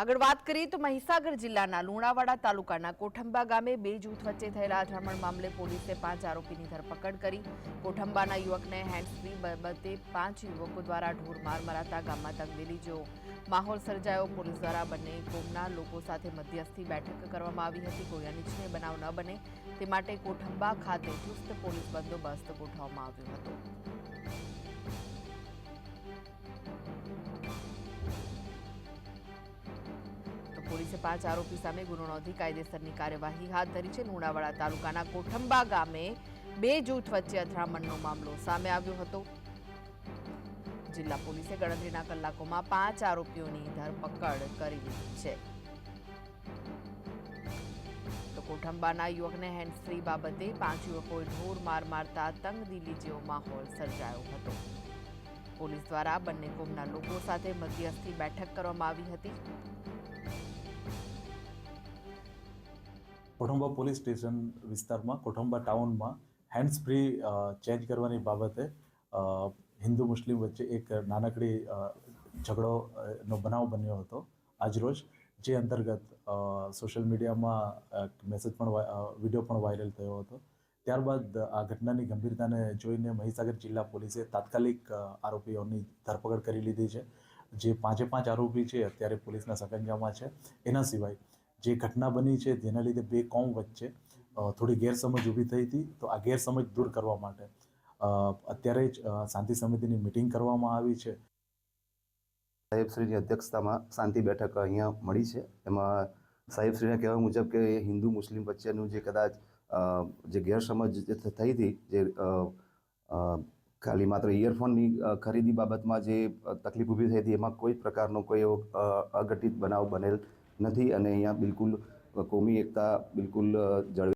આગળ વાત કરીએ તો મહીસાગર જિલ્લાના લુણાવાડા તાલુકાના કોઠંબા ગામે બે જૂથ વચ્ચે થયેલા અથડામણ મામલે પોલીસે પાંચ આરોપીની ધરપકડ કરી. કોઠંબાના યુવકને હેન્ડ્સ ફ્રી બાબતે પાંચ યુવકો દ્વારા ઢોર માર મરાતા ગામમાં તંગદિલી જેવો માહોલ સર્જાયો. પોલીસ દ્વારા બંને કોમના લોકો સાથે મધ્યસ્થી બેઠક કરવામાં આવી હતી. કોઈ અનિચ્છનીય બનાવ ન બને તે માટે કોઠંબા ખાતે ચુસ્ત પોલીસ બંદોબસ્ત ગોઠવવામાં આવ્યો હતો. પોલીસે પાંચ આરોપી સામે ગુનો નોંધી કાયદેસરની કાર્યવાહી હાથ ધરી છે. લુણાવાડા તાલુકાના કોઠંબા ગામે બે જૂથ વચ્ચે અથડામણનો મામલો સામે આવ્યો હતો. જિલ્લા પોલીસે ગણતરીના કલાકોમાં પાંચ આરોપીઓની ધરપકડ કરી લીધી છે. તો કોઠંબાના યુવકને હેન્ડ ફ્રી બાબતે પાંચ યુવકોએ ઢોર માર મારતા તંગદિલી જેવો માહોલ સર્જાયો હતો. પોલીસ દ્વારા બંને કોમના લોકો સાથે મધ્યસ્થી બેઠક કરવામાં આવી હતી. કોઠંબા પોલીસ સ્ટેશન વિસ્તારમાં, કોઠંબા ટાઉનમાં હેન્ડ્સ ફ્રી ચેન્જ કરવાની બાબતે હિન્દુ મુસ્લિમ વચ્ચે એક નાનકડી ઝઘડોનો બનાવ બન્યો હતો આજરોજ જે અંતર્ગત સોશિયલ મીડિયામાં મેસેજ પણ વીડિયો પણ વાયરલ થયો હતો. ત્યારબાદ આ ઘટનાની ગંભીરતાને જોઈને મહીસાગર જિલ્લા પોલીસે તાત્કાલિક આરોપીઓની ધરપકડ કરી લીધી છે. જે પાંચે પાંચ આરોપી છે, અત્યારે પોલીસના સકંજામાં છે. એના સિવાય જે ઘટના બની છે તેના લીધે બે કોમ વચ્ચે થોડી ગેરસમજ ઊભી થઈ હતી. તો આ ગેરસમજ દૂર કરવા માટે અત્યારે જ શાંતિ સમિતિની મિટિંગ કરવામાં આવી છે. સાહેબશ્રીની અધ્યક્ષતામાં શાંતિ બેઠક અહીંયા મળી છે. એમાં સાહેબશ્રીના કહેવા મુજબ કે હિન્દુ, મુસ્લિમ વચ્ચેનું જે કદાચ જે ગેરસમજ થઈ હતી, જે ખાલી માત્ર ઇયરફોનની ખરીદી બાબતમાં જે તકલીફ ઊભી થઈ હતી, એમાં કોઈ પ્રકારનો કોઈ એવો અઘટિત બનાવ બનેલ નથી અને અહીંયા બિલકુલ કોમી એકતા બિલકુલ અ, જળવાઈ